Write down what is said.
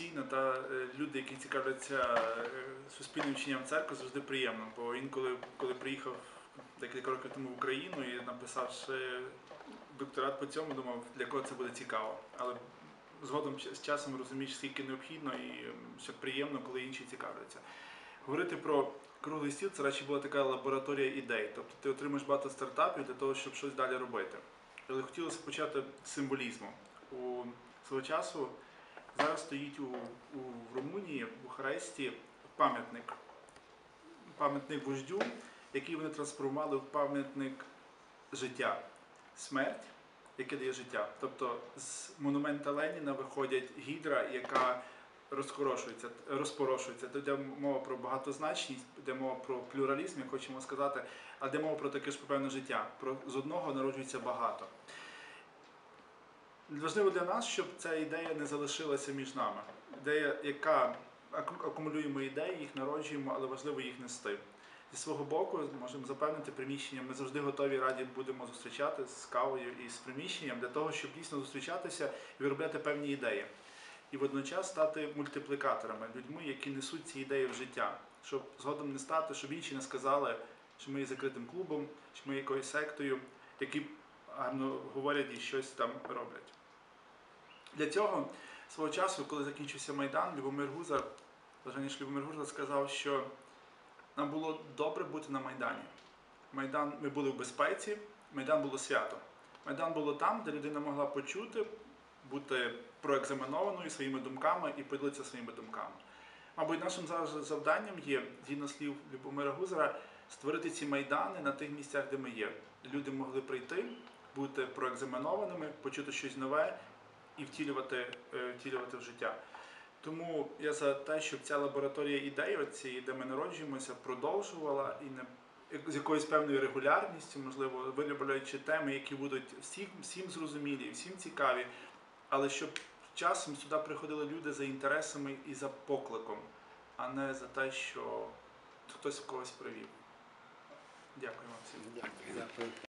Постійно та е, люди, які цікавляться е, суспільним вченням церкви, завжди приємно. Бо інколи, коли приїхав декілька років тому в Україну і написавши докторат по цьому, думав, для кого це буде цікаво. Але згодом з часом розумієш, скільки необхідно і ем, що приємно, коли інші цікавляться. Говорити про круглий стіл це радше була така лабораторія ідей. Тобто ти отримуєш багато стартапів для того, щоб щось далі робити. Але хотілося почати з символізму. У свого часу зараз стоїть у, у в Румунії, в Бухаресті, пам'ятник. Пам'ятник вождю, який вони трансформували в пам'ятник життя, смерть, яке дає життя. Тобто з монумента Леніна виходять гідра, яка розхорошується, розпорошується. Тут йде мова про багатозначність, йде мова про плюралізм, як хочемо сказати, а йде мова про таке ж певне життя. Про з одного народжується багато. Важливо для нас, щоб ця ідея не залишилася між нами. Ідея, яка аку- акумулюємо ідеї, їх народжуємо, але важливо їх нести. Зі свого боку, можемо запевнити приміщення, ми завжди готові раді будемо зустрічати з кавою і з приміщенням для того, щоб дійсно зустрічатися і виробляти певні ідеї. І водночас стати мультиплікаторами, людьми, які несуть ці ідеї в життя, щоб згодом не стати, щоб інші не сказали, що ми є закритим клубом, що ми є якоюсь сектою, які гарно говорять і щось там роблять. Для цього свого часу, коли закінчився Майдан, Любомир Гузар, Бажаніш Любомир Гузар сказав, що нам було добре бути на Майдані. Майдан, ми були в безпеці, Майдан було свято. Майдан було там, де людина могла почути, бути проекзаменованою своїми думками і поділитися своїми думками. Мабуть, нашим завданням є, згідно слів Любомира Гузара, створити ці майдани на тих місцях, де ми є. Люди могли прийти, бути проекзаменованими, почути щось нове і втілювати, е, втілювати в життя. Тому я за те, щоб ця лабораторія ідей, оці, де ми народжуємося, продовжувала і не з якоюсь певною регулярністю, можливо, виробляючи теми, які будуть всім, всім зрозумілі, всім цікаві, але щоб часом сюди приходили люди за інтересами і за покликом, а не за те, що хтось когось привів. Дякую вам всім. Дякую.